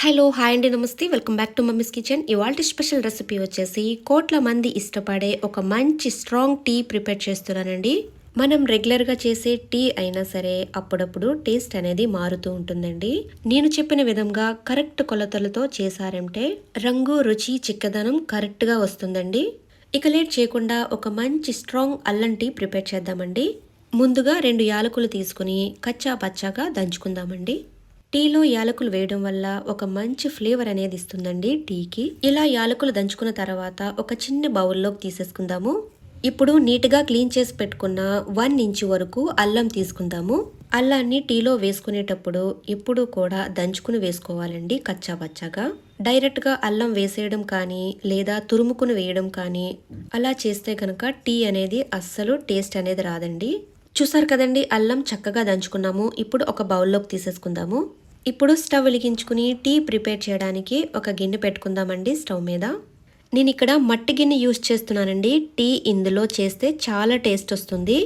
Hello hi అండి నమస్తే. Welcome back to mummy's kitchen. ఇవాళ స్పెషల్ రెసిపీ వచ్చేసి కోట్ల మంది ఇష్టపడే ఒక మంచి స్ట్రాంగ్ టీ ప్రిపేర్ చేస్తున్నానండి. మనం రెగ్యులర్గా చేసే టీ అయినా సరే అప్పుడప్పుడు టేస్ట్ అనేది మారుతూ ఉంటుందండి. నేను చెప్పిన విధంగా కరెక్ట్ కొలతలతో చేశారంటే రంగు రుచి చిక్కదనం కరెక్ట్గా వస్తుందండి. ఇక లేట్ చేయకుండా ఒక మంచి స్ట్రాంగ్ అల్లం టీ ప్రిపేర్ చేద్దామండి. ముందుగా రెండు యాలకులు తీసుకుని కచ్చా పచ్చాగా దంచుకుందామండి. టీలో యాలకులు వేయడం వల్ల ఒక మంచి ఫ్లేవర్ అనేది ఇస్తుందండి టీకి. ఇలా యాలకులు దంచుకున్న తర్వాత ఒక చిన్న బౌల్లోకి తీసేసుకుందాము. ఇప్పుడు నీట్గా క్లీన్ చేసి పెట్టుకున్న వన్ ఇంచ్ వరకు అల్లం తీసుకుందాము. అల్లాన్ని టీలో వేసుకునేటప్పుడు ఇప్పుడు కూడా దంచుకుని వేసుకోవాలండి కచ్చా పచ్చాగా. డైరెక్ట్గా అల్లం వేసేయడం కానీ లేదా తురుముకుని వేయడం కానీ అలా చేస్తే కనుక టీ అనేది అస్సలు టేస్ట్ అనేది రాదండి. చూసారు కదండి అల్లం చక్కగా దంచుకున్నాము. ఇప్పుడు ఒక బౌల్లోకి తీసేసుకుందాము. ఇప్పుడు స్టవ్ వెలిగించుకుని టీ ప్రిపేర్ చేయడానికి ఒక గిన్నె పెట్టుకుందామండి స్టవ్ మీద. నేను ఇక్కడ మట్టి గిన్నె యూస్ చేస్తున్నానండి. టీ ఇందులో చేస్తే చాలా టేస్ట్ వస్తుంది.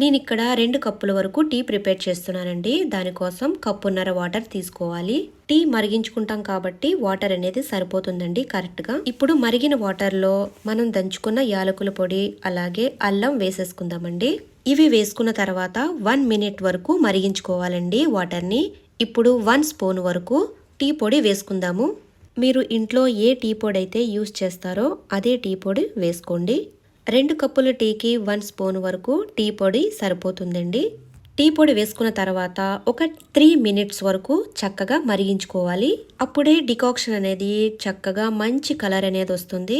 నేను ఇక్కడ రెండు కప్పుల వరకు టీ ప్రిపేర్ చేస్తున్నానండి. దానికోసం కప్పున్నర వాటర్ తీసుకోవాలి. టీ మరిగించుకుంటాం కాబట్టి వాటర్ అనేది సరిపోతుందండి కరెక్ట్గా. ఇప్పుడు మరిగిన వాటర్లో మనం దంచుకున్న యాలకుల పొడి అలాగే అల్లం వేసేసుకుందామండి. ఇవి వేసుకున్న తర్వాత వన్ మినిట్ వరకు మరిగించుకోవాలండి వాటర్ని. ఇప్పుడు వన్ స్పూన్ వరకు టీ పొడి వేసుకుందాము. మీరు ఇంట్లో ఏ టీ పొడి అయితే యూస్ చేస్తారో అదే టీ పొడి వేసుకోండి. రెండు కప్పుల టీకి వన్ స్పూన్ వరకు టీ పొడి సరిపోతుందండి. టీ పొడి వేసుకున్న తర్వాత ఒక త్రీ మినిట్స్ వరకు చక్కగా మరిగించుకోవాలి. అప్పుడే డికాక్షన్ అనేది చక్కగా మంచి కలర్ అనేది వస్తుంది.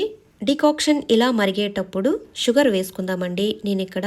డికాక్షన్ ఇలా మరిగేటప్పుడు షుగర్ వేసుకుందామండి. నేను ఇక్కడ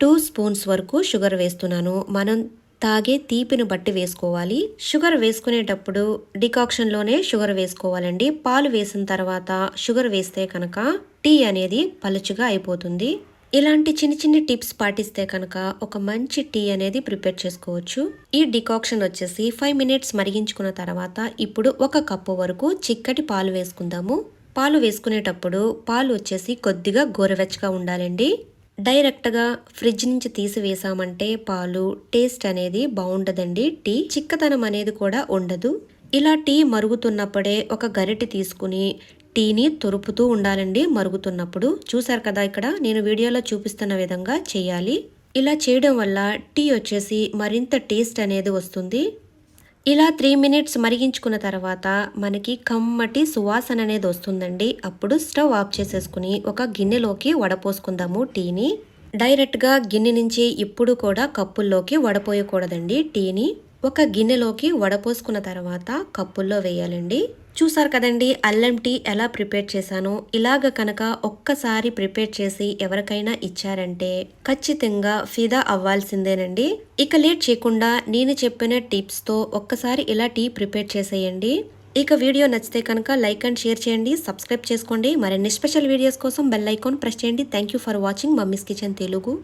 టూ స్పూన్స్ వరకు షుగర్ వేస్తున్నాను. మనం తాగే తీపిని బట్టి వేసుకోవాలి. షుగర్ వేసుకునేటప్పుడు డికాక్షన్లోనే షుగర్ వేసుకోవాలండి. పాలు వేసిన తర్వాత షుగర్ వేస్తే కనుక టీ అనేది పలుచుగా అయిపోతుంది. ఇలాంటి చిన్న చిన్న టిప్స్ పాటిస్తే కనుక ఒక మంచి టీ అనేది ప్రిపేర్ చేసుకోవచ్చు. ఈ డికాక్షన్ వచ్చేసి ఫైవ్ మినిట్స్ మరిగించుకున్న తర్వాత ఇప్పుడు ఒక కప్పు వరకు చిక్కటి పాలు వేసుకుందాము. పాలు వేసుకునేటప్పుడు పాలు వచ్చేసి కొద్దిగా గోరవెచ్చగా ఉండాలండి. డైరెక్ట్గా ఫ్రిడ్జ్ నుంచి తీసివేసామంటే పాలు టేస్ట్ అనేది బాగుండదండి టీ చిక్కతనం అనేది కూడా ఉండదు. ఇలా టీ మరుగుతున్నప్పుడే ఒక గరిటె తీసుకుని టీని తొరుపుతూ ఉండాలండి మరుగుతున్నప్పుడు. చూసారు కదా ఇక్కడ నేను వీడియోలో చూపిస్తున్న విధంగా చేయాలి. ఇలా చేయడం వల్ల టీ వచ్చేసి మరింత టేస్ట్ అనేది వస్తుంది. ఇలా త్రీ మినిట్స్ మరిగించుకున్న తర్వాత మనకి కమ్మటి సువాసన అనేది వస్తుందండి. అప్పుడు స్టవ్ ఆఫ్ చేసేసుకుని ఒక గిన్నెలోకి వడపోసుకుందాము టీని. డైరెక్ట్గా గిన్నె నుంచి ఇప్పుడు కూడా కప్పుల్లోకి వడపోయకూడదండి టీని. ఒక గిన్నెలోకి వడపోసుకున్న తర్వాత కప్పుల్లో వేయాలండి. చూసారు కదండి అల్లం టీ ఎలా ప్రిపేర్ చేశానో. ఇలాగ కనుక ఒక్కసారి ప్రిపేర్ చేసి ఎవరికైనా ఇచ్చారంటే ఖచ్చితంగా ఫిదా అవ్వాల్సిందేనండి. ఇక లేట్ చేయకుండా నేను చెప్పిన టిప్స్తో ఒక్కసారి ఇలా టీ ప్రిపేర్ చేసేయండి. ఇక వీడియో నచ్చితే కనుక లైక్ అండ్ షేర్ చేయండి సబ్స్క్రైబ్ చేసుకోండి. మరిన్ని స్పెషల్ వీడియోస్ కోసం బెల్ ఐకాన్ ప్రెస్ చేయండి. Thank you for watching. Mummy's kitchen Telugu.